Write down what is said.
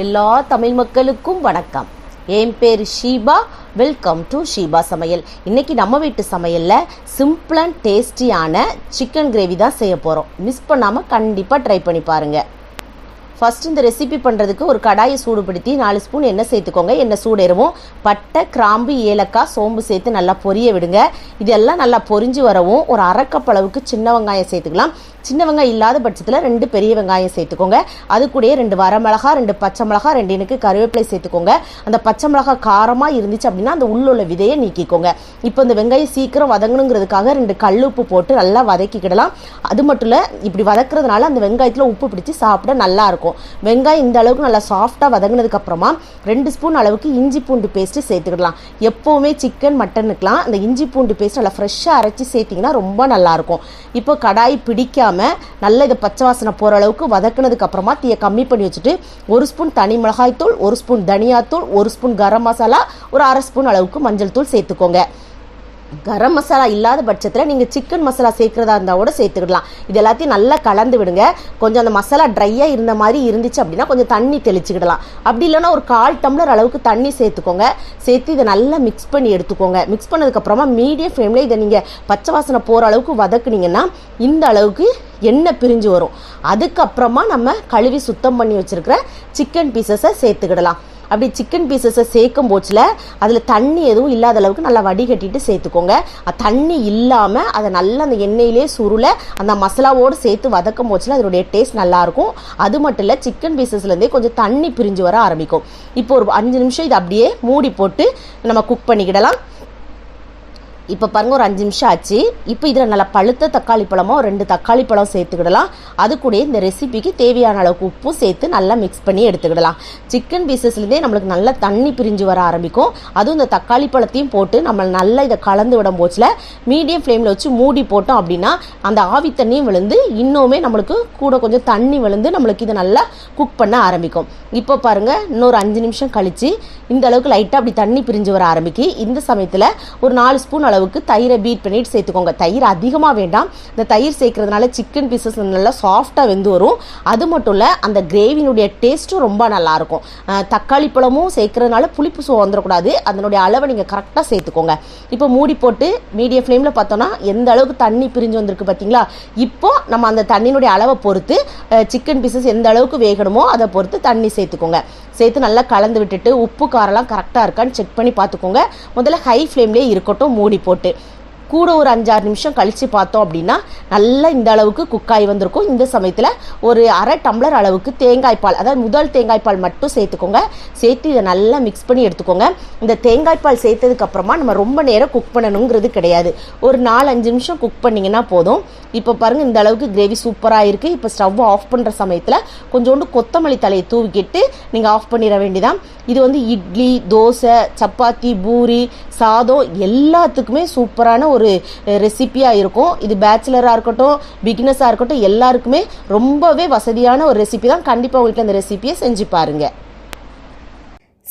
எல்லா தமிழ் மக்களுக்கும் வணக்கம். என் பேர் ஷீபா. வெல்கம் டு ஷீபா சமையல். இன்னைக்கு நம்ம வீட்டு சமையலில் சிம்பிள் அண்ட் டேஸ்டியான சிக்கன் கிரேவி தான் செய்ய போகிறோம் மிஸ் பண்ணாமல் கண்டிப்பாக ட்ரை பண்ணி பாருங்கள் ஃபர்ஸ்ட் இந்த ரெசிபி பண்ணுறதுக்கு ஒரு கடாயை சூடுபடுத்தி நாலு ஸ்பூன் எண்ணெய் சேர்த்துக்கோங்க. எண்ணெய் சூடேறவும். பட்டை கிராம்பு ஏலக்காய் சோம்பு சேர்த்து நல்லா பொரிய விடுங்க. இதெல்லாம் நல்லா பொரிஞ்சு வரவும் ஒரு அரைக்கப்பளவுக்கு சின்ன வெங்காயம் சேர்த்துக்கலாம். சின்ன வெங்காயம் இல்லாத பட்சத்தில் ரெண்டு பெரிய வெங்காயம் சேர்த்துக்கோங்க. அது கூடயே ரெண்டு வரமிளகா ரெண்டு பச்சை மிளகா ரெண்டு எனக்கு கருவேப்பிலை சேர்த்துக்கோங்க. அந்த பச்சை மிளகா காரமாக இருந்துச்சு அப்படின்னா அந்த உள்ள விதையை நீக்கிக்கோங்க. இப்போ இந்த வெங்காயம் சீக்கிரம் வதங்கணுங்கிறதுக்காக ரெண்டு கல் உப்பு போட்டு நல்லா வதக்கிக்கிடலாம். அது மட்டும் இல்லை இப்படி வதக்குறதுனால அந்த வெங்காயத்தில் உப்பு பிடிச்சி சாப்பிட நல்லா இருக்கும். வெங்காயம் இந்த அளவுக்கு நல்லா சாஃப்டாக வதங்கினதுக்கு அப்புறமா ரெண்டு ஸ்பூன் அளவுக்கு இஞ்சி பூண்டு பேஸ்ட்டு சேர்த்துக்கிடலாம். எப்போவுமே சிக்கன் மட்டனுக்கெலாம் அந்த இஞ்சி பூண்டு பேஸ்ட் நல்லா ஃப்ரெஷ்ஷாக அரைச்சி சேர்த்திங்கன்னா ரொம்ப நல்லாயிருக்கும். இப்போ கடாய் பிடிக்காமல் நல்லா இதை பச்சை வாசனை போகிற அளவுக்கு வதக்குனதுக்கப்புறமா தீயை கம்மி பண்ணி வச்சுட்டு ஒரு ஸ்பூன் தனி மிளகாய்த்தூள் ஒரு ஸ்பூன் தனியாத்தூள் ஒரு ஸ்பூன் கரம் மசாலா ஒரு அரை ஸ்பூன் அளவுக்கு மஞ்சள் தூள் சேர்த்துக்கோங்க. கரம் மசாலா இல்லாத பட்சத்தில் நீங்கள் சிக்கன் மசாலா சேர்க்குறதா இருந்தால் கூட சேர்த்துக்கிடலாம் இது எல்லாத்தையும் நல்லா கலந்து விடுங்க. கொஞ்சம் அந்த மசாலா ட்ரையாக இருந்த மாதிரி இருந்துச்சு அப்படின்னா கொஞ்சம் தண்ணி தெளிச்சுக்கிடலாம். அப்படி இல்லைன்னா ஒரு கால் டம்ளர் அளவுக்கு தண்ணி சேர்த்துக்கோங்க. சேர்த்து இதை நல்லா மிக்ஸ் பண்ணி எடுத்துக்கோங்க. மிக்ஸ் பண்ணதுக்கப்புறமா மீடியம் ஃப்ளேமில் இதை நீங்கள் பச்சை வாசனை போகிற அளவுக்கு வதக்குனீங்கன்னா இந்த அளவுக்கு எண்ணெய் பிரிஞ்சு வரும். அதுக்கப்புறமா நம்ம கழுவி சுத்தம் பண்ணி வச்சுருக்கிற சிக்கன் பீசஸை சேர்த்துக்கிடலாம். அப்படி சிக்கன் பீசஸை சேர்க்கும் போச்சில் அதில் தண்ணி எதுவும் இல்லாத அளவுக்கு நல்லா வடிகட்டிட்டு சேர்த்துக்கோங்க. தண்ணி இல்லாமல் அதை நல்லா அந்த எண்ணெயிலே சுருளை அந்த மசாலாவோடு சேர்த்து வதக்கும் போச்சில் அதனுடைய டேஸ்ட் நல்லாயிருக்கும். அது மட்டும் இல்லை சிக்கன் பீசஸ்லேருந்தே கொஞ்சம் தண்ணி பிரிஞ்சு வர ஆரம்பிக்கும். இப்போ ஒரு அஞ்சு நிமிஷம் இதை அப்படியே மூடி போட்டு நம்ம குக் பண்ணிக்கிடலாம். இப்போ பாருங்கள் ஒரு அஞ்சு நிமிஷம் ஆச்சு. இப்போ இதில் நல்லா பழுத்த தக்காளி பழமோ ரெண்டு தக்காளி பழம் சேர்த்துக்கிடலாம். அது கூட இந்த ரெசிபிக்கு தேவையான அளவுக்கு உப்பும் சேர்த்து நல்லா மிக்ஸ் பண்ணி எடுத்துக்கிடலாம். சிக்கன் பீசஸ்லேருந்தே நம்மளுக்கு நல்லா தண்ணி பிரிஞ்சு வர ஆரம்பிக்கும். அதுவும் இந்த தக்காளி பழத்தையும் போட்டு நம்ம நல்லா இதை கலந்து விடும் போச்சில் மீடியம் ஃப்ளேமில் வச்சு மூடி போட்டோம் அப்படின்னா அந்த ஆவி தண்ணியும் விழுந்து இன்னுமே நம்மளுக்கு கூட கொஞ்சம் தண்ணி விழுந்து நம்மளுக்கு இதை நல்லா குக் பண்ண ஆரம்பிக்கும். இப்போ பாருங்கள் இன்னொரு அஞ்சு நிமிஷம் கழித்து இந்த அளவுக்கு லைட்டாக அப்படி தண்ணி பிரிஞ்சு வர ஆரம்பிக்கு. இந்த சமயத்தில் ஒரு நாலு ஸ்பூன் அளவுக்கு தயிரை பீட் பண்ணிட்டு சேர்த்துக்கோங்க. தயிர் அதிகமாக வேண்டாம். இந்த தயிர் சேர்க்கறதுனால சிக்கன் பீசஸ் நல்லா சாஃப்டாக வெந்து வரும். அது மட்டும் இல்லை அந்த கிரேவினுடைய டேஸ்ட்டும் ரொம்ப நல்லாயிருக்கும் தக்காளி பழமும் சேர்க்கறதுனால புளிப்பு சோ வந்துடக்கூடாது. அதனுடைய அளவை நீங்கள் கரெக்டாக சேர்த்துக்கோங்க. இப்போ மூடி போட்டு மீடியம் ஃப்ளேமில் பார்த்தோன்னா எந்த அளவுக்கு தண்ணி பிரிஞ்சு வந்திருக்கு பார்த்தீங்களா? இப்போ நம்ம அந்த தண்ணியினுடைய அளவை பொறுத்து சிக்கன் பீசஸ் எந்த அளவுக்கு வேகணுமோ அதை பொறுத்து தண்ணி சேர்த்துக்கோங்க. சேர்த்து நல்லா கலந்து விட்டுட்டு உப்பு காரெல்லாம் கரெக்டாக இருக்கான்னு செக் பண்ணி பார்த்துக்கோங்க. முதல்ல ஹை ஃப்ளேம்லேயே இருக்கட்டும் மூடி போட்டு. கூட ஒரு அஞ்சாறு நிமிஷம் கழித்து பார்த்தோம் அப்படின்னா நல்லா இந்த அளவுக்கு குக்காய் வந்திருக்கும். இந்த சமயத்தில் ஒரு அரை டம்ளர் அளவுக்கு தேங்காய் பால் அதாவது முதல் தேங்காய் பால் மட்டும் சேர்த்துக்கோங்க. சேர்த்து இதை நல்லா மிக்ஸ் பண்ணி எடுத்துக்கோங்க. இந்த தேங்காய் பால் சேர்த்ததுக்கப்புறமா நம்ம ரொம்ப நேரம் குக் பண்ணணுங்கிறது கிடையாது. ஒரு நாலஞ்சு நிமிஷம் குக் பண்ணிங்கன்னா போதும். இப்போ பாருங்கள் இந்த அளவுக்கு கிரேவி சூப்பராக இருக்குது இப்போ ஸ்டவ் ஆஃப் பண்ணுற சமயத்தில் கொஞ்சோண்டு கொத்தமல்லி தலையை தூவிக்கிட்டு நீங்கள் ஆஃப் பண்ணிட வேண்டிதான் இது வந்து இட்லி தோசை சப்பாத்தி பூரி சாதம் எல்லாத்துக்குமே சூப்பரான ஒரு ரெசிப்பியாக இருக்கும். இது பேச்சுலராக இருக்கட்டும் பிகினஸாக இருக்கட்டும் எல்லாருக்குமே ரொம்பவே வசதியான ஒரு ரெசிபி தான். கண்டிப்பாக உங்கள் வீட்டில் இந்த ரெசிப்பியை செஞ்சு பாருங்கள்